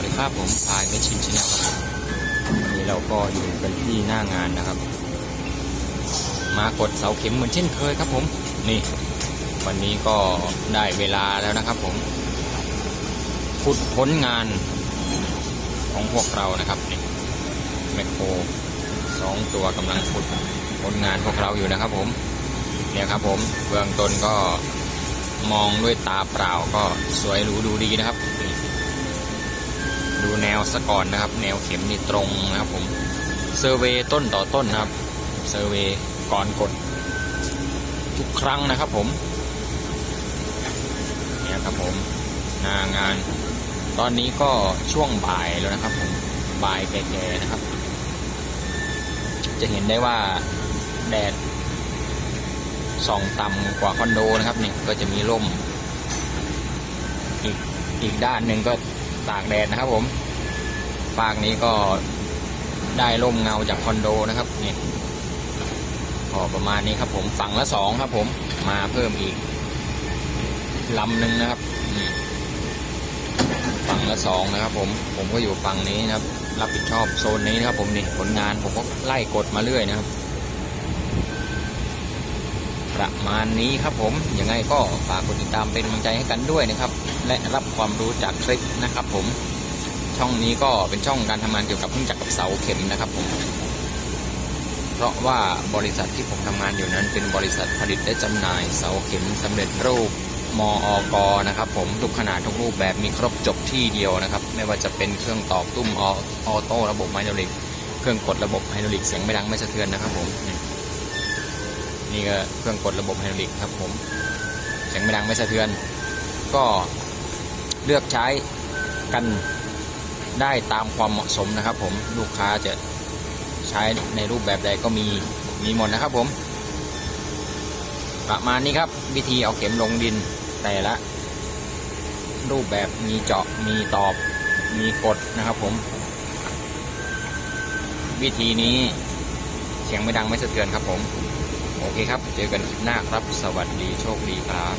วัสดีครับผมพายไม่ชินชแนลครับผมวันนี้เราก็อยู่กันที่หน้างานนะครับ มากดเสาเข็มเหมือนเช่นเคยครับผม นี่ วันนี้ก็ได้เวลาแล้วนะครับผมขุดผลงานของพวกเรานะครับนี่แมคโครสองตัวกำลังขุดผลงานพวกเราอยู่นะครับ ผมเนี่ยครับผมเบื้องต้นก็มองด้วยตาเปล่าก็สวยหรูดูดีนะครับนี่ ดูแนวสะก่อนนะครับ แนวเข็มนี่ตรงนะครับผมเซอร์เวยต้นต่อต้นนะครับเซอร์เวยก่อนกด ทุกครั้งนะครับผมเนี่ยครับผมหน้างาน ตอนนี้ก็ช่วงบ่ายแล้วนะครับผมบ่ายแก่ๆนะครับ จะเห็นได้ว่าแดดส่องต่ำกว่าคอนโดนะครับนี่ก็จะมีร่มอีกอีกด้านหนึ่งก็ ตากแดดนะครับ ผมฝากนี้ก็ได้ร่มเงาจากคอนโดนะครับนี่พอประมาณนี้ครับ ผมฝั่งละสองครับ ผมมาเพิ่มอีกลำหนึ่งนะครับฝั่งละสองนะครับ ผมผมก็อยู่ฝั่งนี้นะครับ รับผิดชอบโซนนี้นะครับ ผมนี่ผลงานผมก็ไล่กดมาเรื่อยนะครับ ประมาณนี้ครับผม ยังไงก็ฝากกดติดตามเป็นกำลังใจให้กันด้วยนะครับ และรับความรู้จากคลิปนะครับผม ช่องนี้ก็เป็นช่องการทำงานเกี่ยวกับเครื่องจักรกับเสาเข็มนะครับผม เพราะว่าบริษัทที่ผมทำงานอยู่นั้น เป็นบริษัทผลิตและจำหน่ายเสาเข็มสำเร็จรูปมออกนะครับผมทุกขนาดทุกรูปแบบมีครบจบที่เดียวนะครับ ไม่ว่าจะเป็นเครื่องตอกตุ้มออโต้ระบบไมโนลิก เครื่องกดระบบไฮดรอลิกเสียงไม่ดังไม่สะเทือนนะครับผม นี่ก็เครื่องกดระบบไฮดรอลิกครับผมเสียงไม่ดังไม่สะเทือน ก็เลือกใช้กันได้ตามความเหมาะสมนะครับ ผมลูกค้าจะใช้ในรูปแบบใดก็มีมีหมดนะครับผม ประมาณนี้ครับ วิธีเอาเข็มลงดินแต่ละ รูปแบบมีเจาะมีตอบ มีกดนะครับผม วิธีนี้เสียงไม่ดังไม่สะเทือนครับผม โอเคครับ เจอกันคลิปหน้าครับ สวัสดีโชคดีครับ